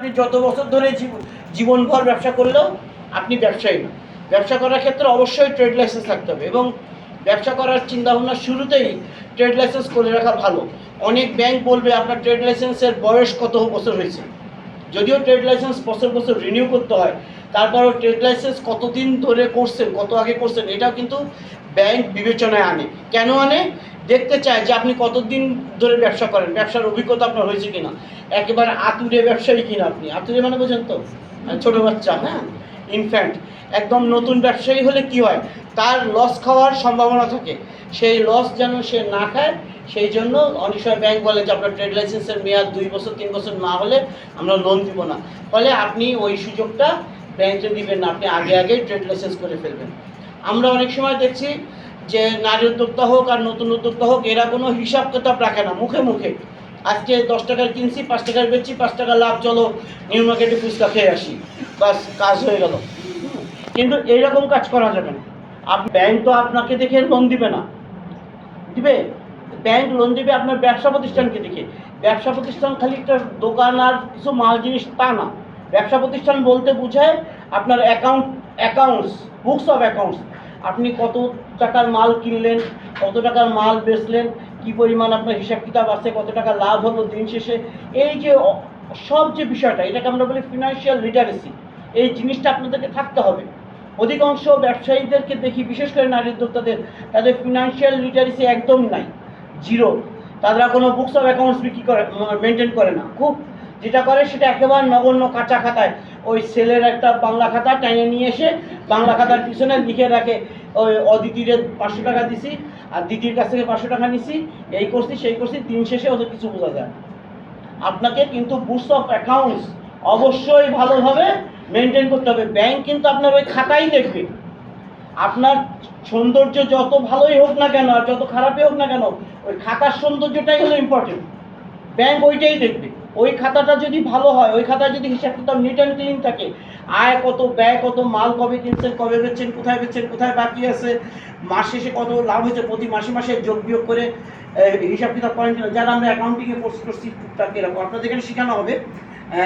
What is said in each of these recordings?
আপনি যত বছর ধরে জীবনভর ব্যবসা করলেও আপনি ব্যবসায়ী না। ব্যবসা করার ক্ষেত্রে অবশ্যই ট্রেড লাইসেন্স থাকতে হবে এবং ব্যবসা করার চিন্তাভাবনা শুরুতেই ট্রেড লাইসেন্স করে রাখা ভালো। অনেক ব্যাংক বলবে, আপনার ট্রেড লাইসেন্সের বয়স কত বছর হয়েছে? যদিও ট্রেড লাইসেন্স বছর বছর রিনিউ করতে হয়, তারপরও ট্রেড লাইসেন্স কতদিন ধরে করছেন, কত আগে করছেন, এটাও কিন্তু ব্যাংক বিবেচনায় আনে। কেন আনে? দেখতে চায় যে আপনি কতদিন ধরে ব্যবসা করেন, ব্যবসার অভিজ্ঞতা আপনার হয়েছে কিনা। একেবারে আতুরে ব্যবসায়ী কিনা আপনি। আতুরে মানে বোঝেন তো? ছোট বাচ্চা হ্যাঁ? ইনফ্যান্ট একদম নতুন ব্যবসায়ী হলে কি হয়? তার লস খাওয়ার সম্ভাবনা থাকে। সেই লস যেন সে না খায়, সেই জন্য অনেক সময় ব্যাংক বলে যে, আপনার ট্রেড লাইসেন্সের মেয়াদ দুই বছর, তিন বছর না হলে আমরা লোন দিব না। ফলে আপনি ওই সুযোগটা ব্যাংকে দিবেন না। আপনি আগে আগে ট্রেড লাইসেন্স করে ফেলবেন। আমরা অনেক সময় দেখছি যে নারী উদ্যোক্তা হোক আর নতুন উদ্যোক্তা হোক, এরা কোনো হিসাব কিতাব রাখে না, মুখে মুখে। আজকে দশ টাকার কিনছি, পাঁচ টাকার বেচছি, পাঁচ টাকা লাভ, চলো নিউ মার্কেটে ফুচকা খেয়ে আসি। বাস, কাজ হয়ে গেল। কিন্তু এইরকম কাজ করা যাবে না। আপ ব্যাংক তো আপনাকে দেখে লোন দিবে না। দিবে? ব্যাংক লোন দিবে আপনার ব্যবসা প্রতিষ্ঠানকে দেখে। ব্যবসা প্রতিষ্ঠান খালি একটা দোকান আর কিছু মাল জিনিস তা না। ব্যবসা প্রতিষ্ঠান বলতে বোঝায় আপনার account accounts books of accounts আপনি কত টাকার মাল কিনলেন, কত টাকার মাল বেচলেন, কি পরিমাণ আপনার হিসাব কিতাব আছে, কত টাকা লাভ হলো দিন শেষে, এই যে সব যে বিষয়টা, এটাকে আমরা বলি ফিনান্সিয়াল লিটারেসি এই জিনিসটা আপনাদেরকে থাকতে হবে। অধিকাংশ ব্যবসায়ীদেরকে দেখি, বিশেষ করে নারী উদ্যোক্তাদের, তাদের ফিনান্সিয়াল লিটারেসি একদম নাই জিরো তারা কোনো বুকস অফ অ্যাকাউন্টস বিক্রি করে মেনটেন করে না। খুব যেটা করে সেটা একেবারে নগণ্য কাঁচা খাতায়, ওই সেলের একটা বাংলা খাতা টেনে নিয়ে এসে বাংলা খাতার পিছনে লিখে রাখে, ওই অদিতিরে পাঁচশো টাকা দিছি, আর দিদির কাছ থেকে পাঁচশো টাকা নিছি। এই করছি সেই করছি দিন শেষে ওদের কিছু বোঝা যায়। আপনাকে কিন্তু বুকস অফ অ্যাকাউন্টস অবশ্যই ভালোভাবে মেনটেন করতে হবে। ব্যাংক কিন্তু আপনার ওই খাতাই দেখবে। আপনার সৌন্দর্য যত ভালোই হোক না কেন, আর যত খারাপই হোক না কেন, ওই খাতার সৌন্দর্যটাই হলো ইম্পর্টেন্ট ব্যাংক ওইটাই দেখবে। ওই খাতাটা যদি ভালো হয়, ওই খাতায় যদি হিসাব কিতাব নিট অ্যান্ড ক্লিন থাকে, আয় কত, ব্যয় কত, মাল কবে কিনছেন, কবে বেচছেন, কোথায় বেচছেন, কোথায় বাকি আছে, মাস শেষে কত লাভ হয়েছে, প্রতি মাসে মাসে যোগ বিয়োগ করে হিসাব কিতাব করেন যারা আমরা অ্যাকাউন্টিংয়ে কোর্স করছি, টুকটাক এরকম। আপনাদের এখানে শেখানো হবে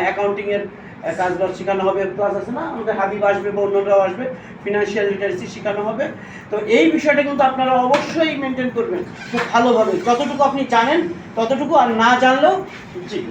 অ্যাকাউন্টিংয়ের কাজবাজ শেখানো হবে ক্লাস আছে না? আমাদের হাবিব আসবে বা অন্যরাও আসবে ফিনান্সিয়াল লিটারেসি শেখানো হবে। তো এই বিষয়টা কিন্তু আপনারা অবশ্যই মেনটেন করবেন। খুব ভালোভাবে। যতটুকু আপনি জানেন, ততটুকু, আর না জানলেও, জি।